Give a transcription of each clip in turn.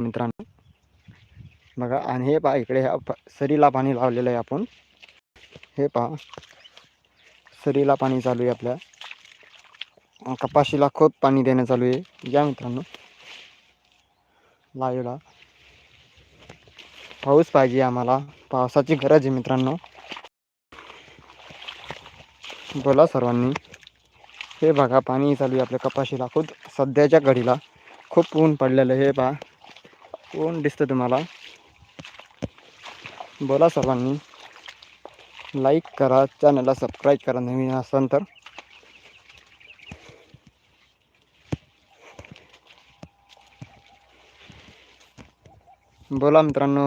मित्रांनो. बघा आणि हे पहा इकडे ह्या सरीला पाणी लावलेलं आहे आपण. हे पहा सरीला पाणी चालू आहे आपल्या. कपाशीला खोत पाणी देणं चालू आहे. या मित्रांनो. लाईवला. पाऊस पाहिजे आम्हाला. पावसाची गरज आहे मित्रांनो. बोला सर्वांनी. हे बघा पाणी चालू आहे आपल्या कपाशीला खूप सध्याच्या घडीला खूप ऊन पडलेलं हे पहा. ऊन दिसतं तुम्हाला? बोला सर्वांनी. लाईक करा चॅनलला सबस्क्राईब करा, नवीन असाल तर. बोला मित्रांनो.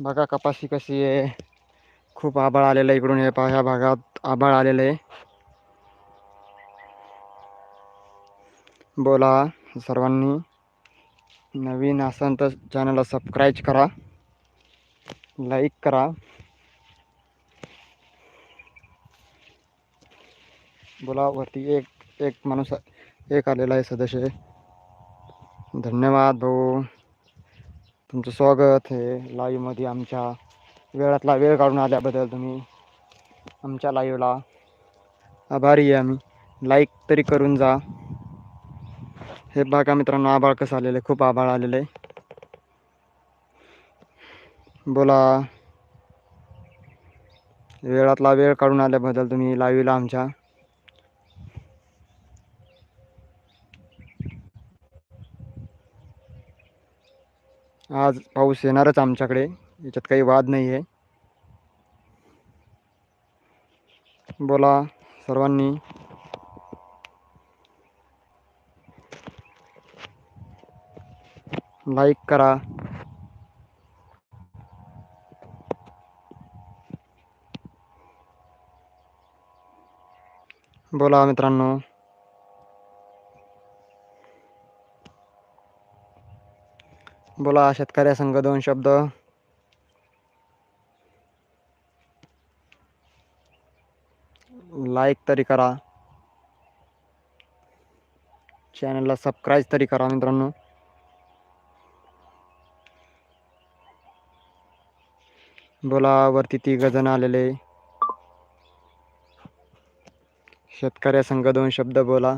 बघा कपाशी कशी आहे. खूप आभाळ आलेलं आहे इकडून, हे पहा, ह्या भागात आभाळ आलेलं बोला सर्वांनी. नवीन असाल तर चॅनलला सबस्क्राईब करा. लाईक करा. बोला वरती एक एक माणूस एक आलेला आहे सदस्य. धन्यवाद भाऊ. तुमचं स्वागत आहे लाईव्हमध्ये आमच्या वेळातला वेळ काढून आल्याबद्दल तुम्ही आमच्या लाईव्हला आभारी आहे आम्ही. लाईक तरी करून जा. हे बघा मित्रांनो आभाळ कसं आलेलं आहे. खूप आभाळ आलेलं आहे. बोला. वेळातला वेळ काढून आल्याबद्दल तुम्ही लाईव्हला आमच्या. आज पाऊस येणारच आमच्याकडे. याच्यात काही वाद नाही आहे बोला सर्वांनी. लाईक करा. बोला मित्रांनो. बोला शेतकऱ्या संघ दोन शब्द. लाईक तरी करा. चॅनलला सबस्क्राईब तरी करा मित्रांनो. बोला वरती गजन आलेले. शेतकऱ्या संघ दोन शब्द बोला.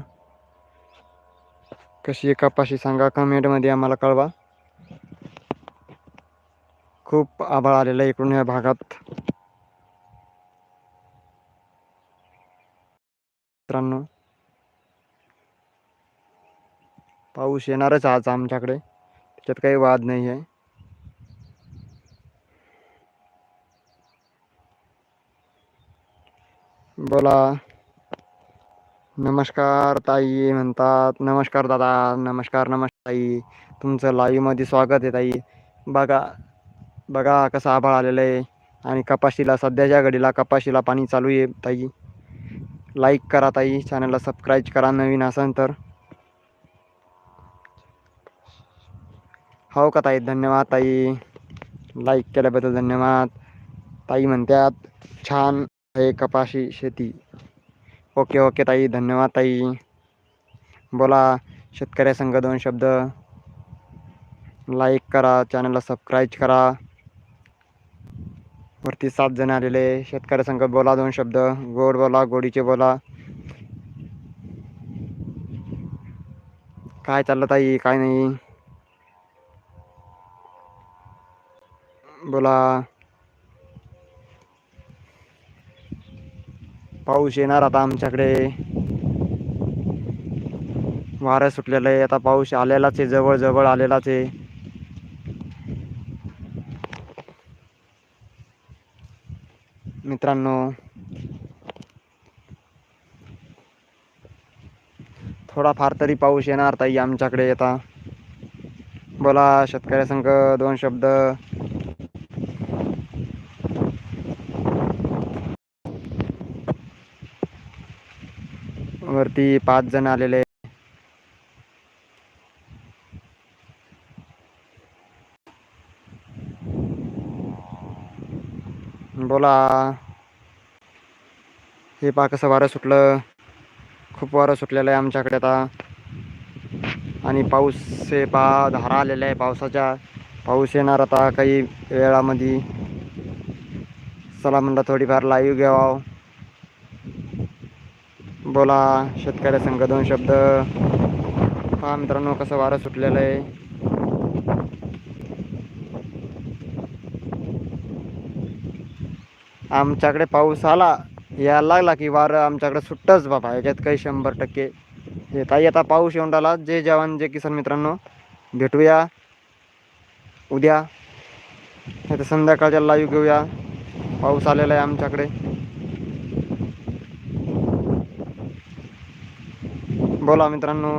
कशी आहे कपाशी सांगा कमेंटमध्ये आम्हाला कळवा. खूप आभाळ आलेलं आहे इकडून या भागात. मित्रांनो पाऊस येणारच आज आमच्याकडे. त्याच्यात काही वाद नाही आहे बोला. नमस्कार ताई म्हणतात. नमस्कार दादा नमस्कार नमस्कार ताई. तुमचं लाईव्हमध्ये स्वागत आहे ताई. बघा बघा कसं आभाळ आलेलं आहे. आणि कपाशीला सध्याच्या घडीला कपाशीला पाणी चालू आहे ताई. लाईक करा ताई. चॅनलला सबस्क्राईब करा नवीन असेल तर. हो का ताई? धन्यवाद ताई. लाईक केल्याबद्दल धन्यवाद. ताई म्हणतात छान आहे कपाशी शेती. ओके ओके ताई. धन्यवाद ताई. बोला शेतकऱ्या संघ दोन शब्द. लाईक करा चॅनलला सबस्क्राईब करा. वरती सात जण आलेले. शेतकरी संघ बोला दोन शब्द. गोड बोला गोडीचे बोला. काय चाललं ताई? काय नाही? बोला. पाऊस येणार आता आमच्याकडे. वारं सुटलेलं आहे आता पाऊस आलेलाच आहे जवळ जवळ आलेलाच आहे. मित्रांनो थोडाफार तरी पाऊस येणार ताई आमच्याकडे आता. बोला शेतकऱ्या संघ दोन शब्द. वरती पाच जण आलेले बोला. हे पहा कसं वारं सुटलं. खूप वारं सुटलेलं आहे आमच्याकडे आता. आणि पाऊस हे पा धारा आलेला आहे पावसाच्या. पाऊस येणार आता काही वेळामध्ये. चला म्हणलं थोडीफार लाईव्ह घ्यावा. बोला शेतकऱ्यासंग दोन शब्द. हा मित्रांनो कसं वारं सुटलेलं आहे. आमच्याकडे पाऊस आला यायला लागला की वारं आमच्याकडे सुट्टच बाबा याच्यात काही शंभर टक्के. हे येता आता पाऊस येऊन राहिला. जे जवान जे किसान मित्रांनो. भेटूया. उद्या. नाही तर संध्याकाळच्या लाईव्ह घेऊया. पाऊस आलेला आहे आमच्याकडे. बोला मित्रांनो.